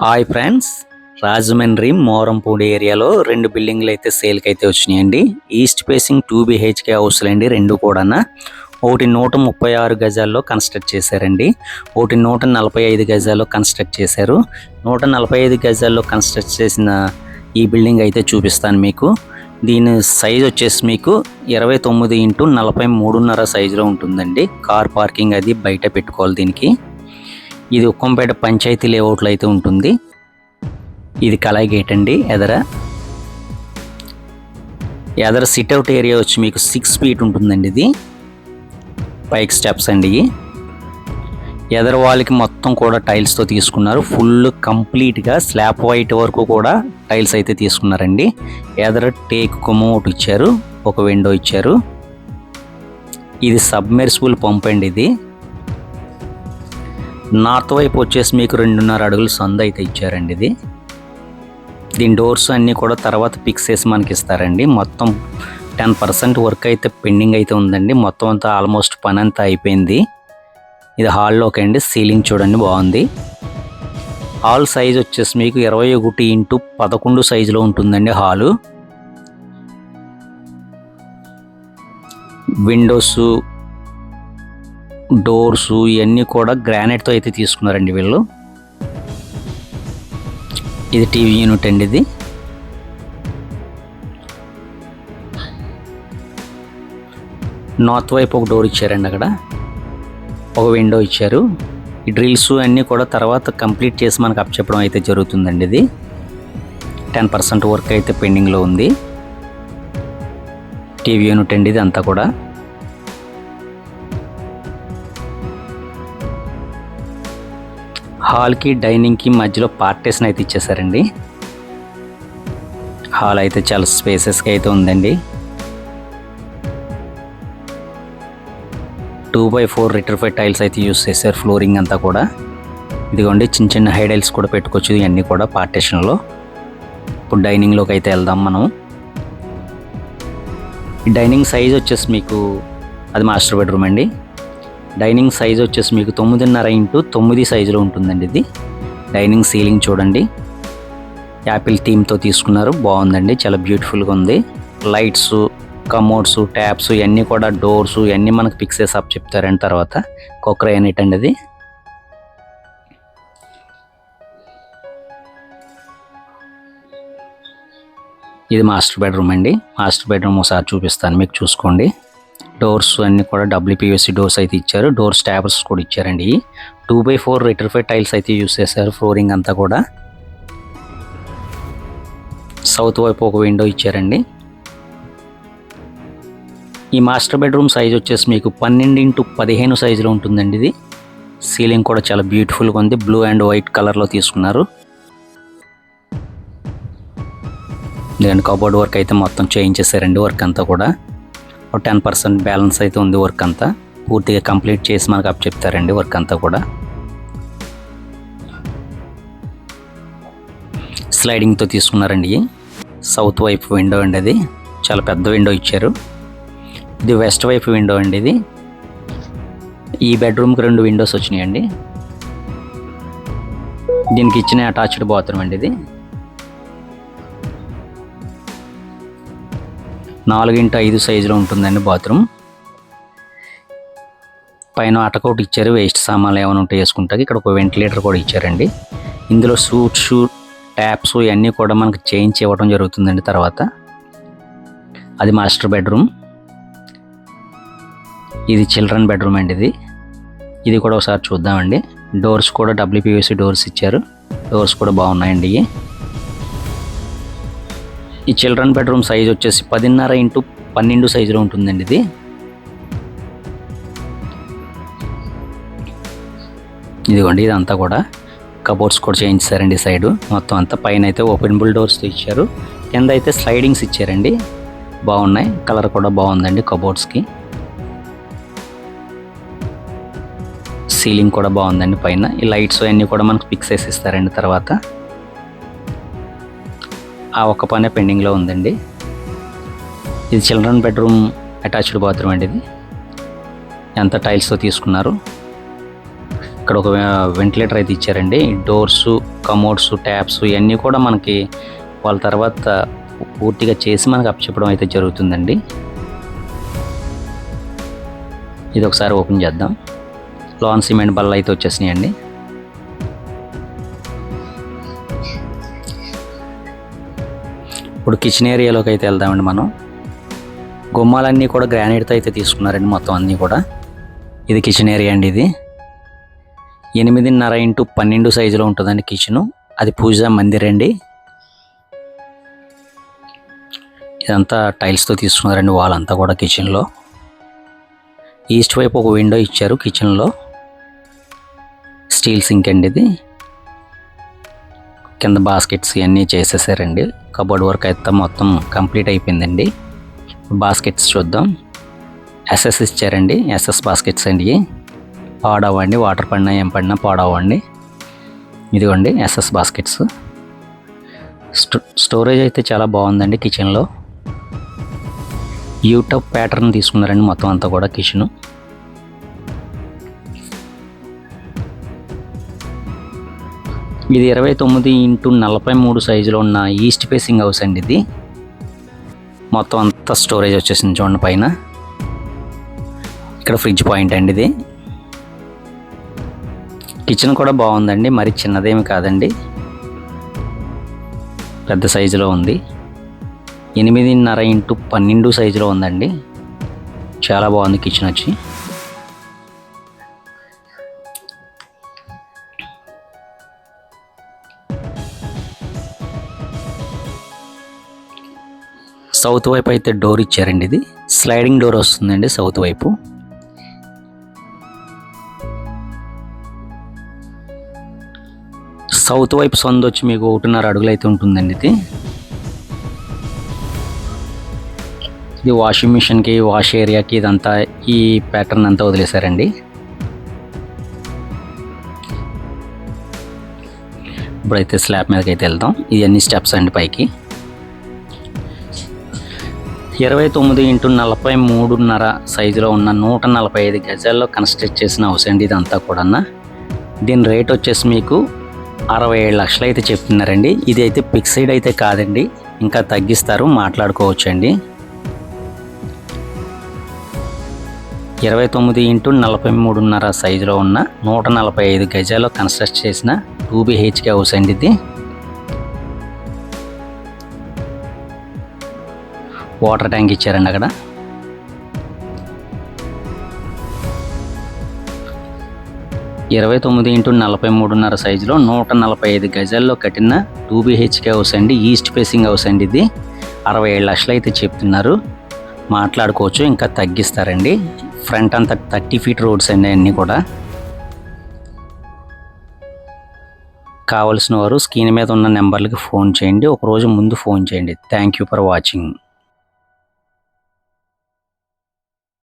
Hi friends Rajahmundry Morampudi ఏరియాలో రెండు బిల్డింగ్లు అయితే సేల్కి అయితే వచ్చినాయండి. ఈస్ట్ ఫేసింగ్ టూ బిహెచ్కే హౌస్లు అండి రెండు కూడా ఒకటి నూట ముప్పై ఆరు గజాల్లో కన్స్ట్రక్ట్ చేశారండి. ఒకటి నూట నలభై ఐదు గజాల్లో కన్స్ట్రక్ట్ చేశారు. నూట నలభై ఐదు గజాల్లో కన్స్ట్రక్ట్ చేసిన ఈ బిల్డింగ్ అయితే చూపిస్తాను మీకు. దీని సైజ్ వచ్చేసి మీకు ఇరవై తొమ్మిది ఇంటూ నలభై మూడున్నర సైజులో ఉంటుందండి. కార్ పార్కింగ్ అది బయట పెట్టుకోవాలి దీనికి. ఇది ఉక్కంపేట పంచాయతీ లేఅవుట్లో అయితే ఉంటుంది. ఇది కలాయి గేట్ అండి ఎదర. ఎదర సిట్అవుట్ ఏరియా వచ్చి మీకు సిక్స్ ఫీట్ ఉంటుందండి ఇది. పైకి స్టెప్స్ అండి ఇవి. ఎదర వాళ్ళకి మొత్తం కూడా టైల్స్తో తీసుకున్నారు. ఫుల్ కంప్లీట్గా స్లాబ్ వైట్ వరకు కూడా టైల్స్ అయితే తీసుకున్నారండి. ఎదర టేక్ కొమ్మ ఒకటి ఇచ్చారు ఒక విండో ఇచ్చారు. ఇది సబ్మెర్సిబుల్ పంప్ అండి ఇది. నార్త్ వైపు వచ్చేసి మీకు రెండున్నర అడుగులు సంద అయితే ఇచ్చారండి ఇది. దీని డోర్స్ అన్నీ కూడా తర్వాత పిక్స్ చేసి మనకి ఇస్తారండి. మొత్తం టెన్ పర్సెంట్ వర్క్ అయితే పెండింగ్ అయితే ఉందండి. మొత్తం అంతా ఆల్మోస్ట్ పని అంతా అయిపోయింది. ఇది హాల్లోకి అండి. సీలింగ్ చూడండి బాగుంది. హాల్ సైజ్ వచ్చేసి మీకు ఇరవై ఒకటి ఇంటూ పదకొండు సైజులో ఉంటుందండి హాలు. విండోస్ డోర్స్ ఇవన్నీ కూడా గ్రానైట్తో అయితే తీసుకున్నారండి వీళ్ళు. ఇది టీవీ యూనిట్ అండి ఇది. నార్త్ వైపు ఒక డోర్ ఇచ్చారండి అక్కడ. ఒక విండో ఇచ్చారు. ఈ డ్రిల్స్ అన్నీ కూడా తర్వాత కంప్లీట్ చేసి మనకు అప్ చెప్పడం అయితే జరుగుతుందండి ఇది. టెన్ పర్సెంట్ వర్క్ అయితే పెండింగ్లో ఉంది. టీవీ యూనిట్ అండి ఇది అంతా కూడా. హాల్కి డైనింగ్కి మధ్యలో పార్టీషన్ అయితే ఇచ్చేసారండి. హాల్ అయితే చాలా స్పేసెస్గా అయితే ఉందండి. Two by four vitrified tiles అయితే యూస్ చేశారు ఫ్లోరింగ్ అంతా కూడా. ఇదిగోండి చిన్న చిన్న హైడైల్స్ కూడా పెట్టుకోవచ్చు ఇవన్నీ కూడా పార్టీషన్లో ఇప్పుడు డైనింగ్లోకి అయితే వెళ్దాం మనం. ఈ డైనింగ్ సైజ్ వచ్చేసి మీకు అది మాస్టర్ బెడ్రూమ్ అండి. డైనింగ్ సైజ్ వచ్చేసి మీకు తొమ్మిదిన్నర ఇంటూ తొమ్మిది సైజులో ఉంటుందండి ఇది. డైనింగ్ సీలింగ్ చూడండి. యాపిల్ థీమ్తో తీసుకున్నారు. బాగుందండి. చాలా బ్యూటిఫుల్గా ఉంది. లైట్స్ కమోడ్స్ ట్యాప్స్ ఇవన్నీ కూడా డోర్స్ ఇవన్నీ మనకు ఫిక్స్ చేసి అప్ చెప్తారండి తర్వాత. కొక్కర యూనిట్ అండి అది. ఇది మాస్టర్ బెడ్రూమ్ అండి. మాస్టర్ బెడ్రూమ్ ఒకసారి చూపిస్తాను. మీకు చూసుకోండి. డోర్స్ అన్ని కూడా డబ్ల్యూపీఎస్సీ డోర్స్ అయితే ఇచ్చారు. డోర్ స్టాబర్స్ కూడా ఇచ్చారండి. Two by four vitrified tiles అయితే యూస్ చేశారు ఫ్లోరింగ్ అంతా కూడా. సౌత్ వైపు ఒక విండో ఇచ్చారండి. ఈ మాస్టర్ బెడ్రూమ్ సైజ్ వచ్చేసి మీకు పన్నెండు ఇంటూ పదిహేను సైజులో ఉంటుందండి ఇది. సీలింగ్ కూడా చాలా బ్యూటిఫుల్గా ఉంది. బ్లూ అండ్ వైట్ కలర్లో తీసుకున్నారు. దాని కబోర్డ్ వర్క్ అయితే మొత్తం చేయించేసారండి వర్క్ అంతా కూడా. టెన్ పర్సెంట్ బ్యాలెన్స్ అయితే ఉంది వర్క్ అంతా. పూర్తిగా కంప్లీట్ చేసి మనకు అప్ చెప్తారండి వర్క్ అంతా కూడా. స్లైడింగ్తో తీసుకున్నారండి. సౌత్ వైపు విండో అండి అది. చాలా పెద్ద విండో ఇచ్చారు. ఇది వెస్ట్ వైపు విండో అండి ఇది. ఈ బెడ్రూమ్కి రెండు విండోస్ వచ్చినాయండి. దీనికి ఇచ్చిన అటాచ్డ్ బాత్రూమ్ అండి ఇది. నాలుగు ఇంటూ ఐదు సైజులో ఉంటుందండి బాత్రూమ్. పైన అటకౌట్ ఇచ్చారు వేస్ట్ సామాన్లు ఏమైనా ఉంటే వేసుకుంటాకి ఇక్కడ ఒక వెంటిలేటర్ కూడా ఇచ్చారండి. ఇందులో సూట్ షూట్ ట్యాప్స్ ఇవన్నీ కూడా మనకు చేంజ్ ఇవ్వడం జరుగుతుందండి తర్వాత. అది మాస్టర్ బెడ్రూమ్. ఇది చిల్డ్రన్ బెడ్రూమ్ అండి ఇది. ఇది కూడా ఒకసారి చూద్దామండి. డోర్స్ కూడా డబ్ల్యూపీవీసీ డోర్స్ ఇచ్చారు. డోర్స్ కూడా బాగున్నాయండి ఇవి. ఈ చిల్డ్రన్ బెడ్రూమ్ సైజ్ వచ్చేసి పదిన్నర ఇంటూ పన్నెండు సైజులో ఉంటుందండి ఇది. ఇదిగోండి ఇదంతా కూడా కబోర్డ్స్ కూడా చేయించారండి సైడ్. మొత్తం అంతా పైన అయితే ఓపెనబుల్ డోర్స్ ఇచ్చారు. కింద అయితే స్లైడింగ్స్ ఇచ్చారండి. బాగున్నాయి. కలర్ కూడా బాగుందండి కబోర్డ్స్కి. సీలింగ్ కూడా బాగుందండి పైన. ఈ లైట్స్ అన్నీ కూడా మనకు ఫిక్స్ చేసి ఇస్తారండి తర్వాత. ఆ ఒక్క పనే పెండింగ్లో ఉందండి. ఇది చిల్డ్రన్ బెడ్రూమ్ అటాచ్డ్ బాత్రూమ్ అండి ఇది. ఎంత టైల్స్తో తీసుకున్నారు. ఇక్కడ ఒక వెంటిలేటర్ అయితే ఇచ్చారండి. డోర్స్ కమోడ్స్ ట్యాప్స్ ఇవన్నీ కూడా మనకి వాళ్ళ తర్వాత పూర్తిగా చేసి మనకు అప్పచెప్పడం అయితే జరుగుతుందండి. ఇది ఒకసారి ఓపెన్ చేద్దాం. లాన్ సిమెంట్ బల్ల అయితే వచ్చేసినాయండి. ఇప్పుడు కిచెన్ ఏరియాలోకి అయితే వెళ్దామండి మనం. గుమ్మాలన్నీ కూడా గ్రానైట్తో అయితే తీసుకున్నారండి మొత్తం అన్నీ కూడా. ఇది కిచెన్ ఏరియా అండి ఇది. ఎనిమిదిన్నర ఇంటూ పన్నెండు సైజులో ఉంటుందండి కిచెను అది పూజా మందిర్ అండి. ఇదంతా టైల్స్తో తీసుకున్నారండి వాల్ అంతా కూడా కిచెన్లో ఈస్ట్ వైపు ఒక విండో ఇచ్చారు కిచెన్లో స్టీల్ సింక్ అండి ఇది. కింద బాస్కెట్స్ ఇవన్నీ చేసేసారండి. కబోర్డ్ వర్క్ అయితే మొత్తం కంప్లీట్ అయిపోయిందండి. బాస్కెట్స్ చూద్దాం. ఎస్ఎస్ ఇచ్చారండి. ఎస్ఎస్ బాస్కెట్స్ అండి. పాడవండి వాటర్ పడినా ఏం పడినా పాడవండి ఇదిగోండి ఎస్ఎస్ బాస్కెట్స్ స్టో స్టోరేజ్ అయితే చాలా బాగుందండి కిచెన్లో యూటప్ ప్యాటర్న్ తీసుకున్నారండి మొత్తం అంతా కూడా కిచెను ఇది ఇరవై తొమ్మిది ఇంటూ నలభై మూడు సైజులో ఉన్న ఈస్ట్ ఫేసింగ్ హౌస్ అండి ఇది. మొత్తం అంతా స్టోరేజ్ వచ్చేసింది చూడండి పైన. ఇక్కడ ఫ్రిడ్జ్ పాయింట్ అండి ఇది. కిచెన్ కూడా బాగుందండి మరి చిన్నదేమి కాదండి. పెద్ద సైజులో ఉంది. ఎనిమిదిన్నర ఇంటూ పన్నెండు సైజులో ఉందండి. చాలా బాగుంది కిచెన్ వచ్చి. సౌత్ వైపు అయితే డోర్ ఇచ్చారండి ఇది. స్లైడింగ్ డోర్ వస్తుందండి సౌత్ వైపు. సౌత్ వైపు సొంత వచ్చి మీకు ఒకటిన్నర అడుగులు అయితే ఉంటుందండి ఇది. ఇది వాషింగ్ మిషన్కి వాష్ ఏరియాకి ఇదంతా ఈ ప్యాటర్న్ అంతా వదిలేశారండి. ఇప్పుడైతే స్లాబ్ మీదకి అయితే వెళ్దాం. ఇవన్నీ స్టెప్స్ అండి పైకి. ఇరవై తొమ్మిది ఇంటూ నలభై మూడున్నర సైజులో ఉన్న నూట నలభై ఐదు గజాల్లో కన్స్ట్రక్ట్ చేసిన హౌస్ అండి ఇదంతా కూడా దీని రేట్ వచ్చేసి మీకు అరవై ఏడు లక్షలు అయితే చెప్తున్నారండి. ఇది అయితే ఫిక్సైడ్ అయితే కాదండి. ఇంకా తగ్గిస్తారు మాట్లాడుకోవచ్చు అండి. ఇరవై తొమ్మిది ఇంటూ నలభై మూడున్నర సైజులో ఉన్న నూట నలభై ఐదు గజాల్లో కన్స్ట్రక్ట్ చేసిన టూ బిహెచ్కే హౌస్ అండి ఇది. వాటర్ ట్యాంక్ ఇచ్చారండి అక్కడ. ఇరవై తొమ్మిది ఇంటూ నలభై మూడున్నర సైజులో నూట నలభై ఐదు గజాల్లో కట్టిన టూ బిహెచ్కే హౌస్ అండి ఈస్ట్ ఫేసింగ్ హౌస్ అండి ఇది. అరవై ఏడు లక్షలు అయితే చెప్తున్నారు. మాట్లాడుకోవచ్చు ఇంకా తగ్గిస్తారండి. ఫ్రంట్ అంతా థర్టీ ఫీట్ రోడ్స్ అండి అన్నీ కూడా. కావలసిన వారు స్క్రీన్ మీద ఉన్న నెంబర్లకి ఫోన్ చేయండి. ఒక రోజు ముందు ఫోన్ చేయండి. Thank you for watching.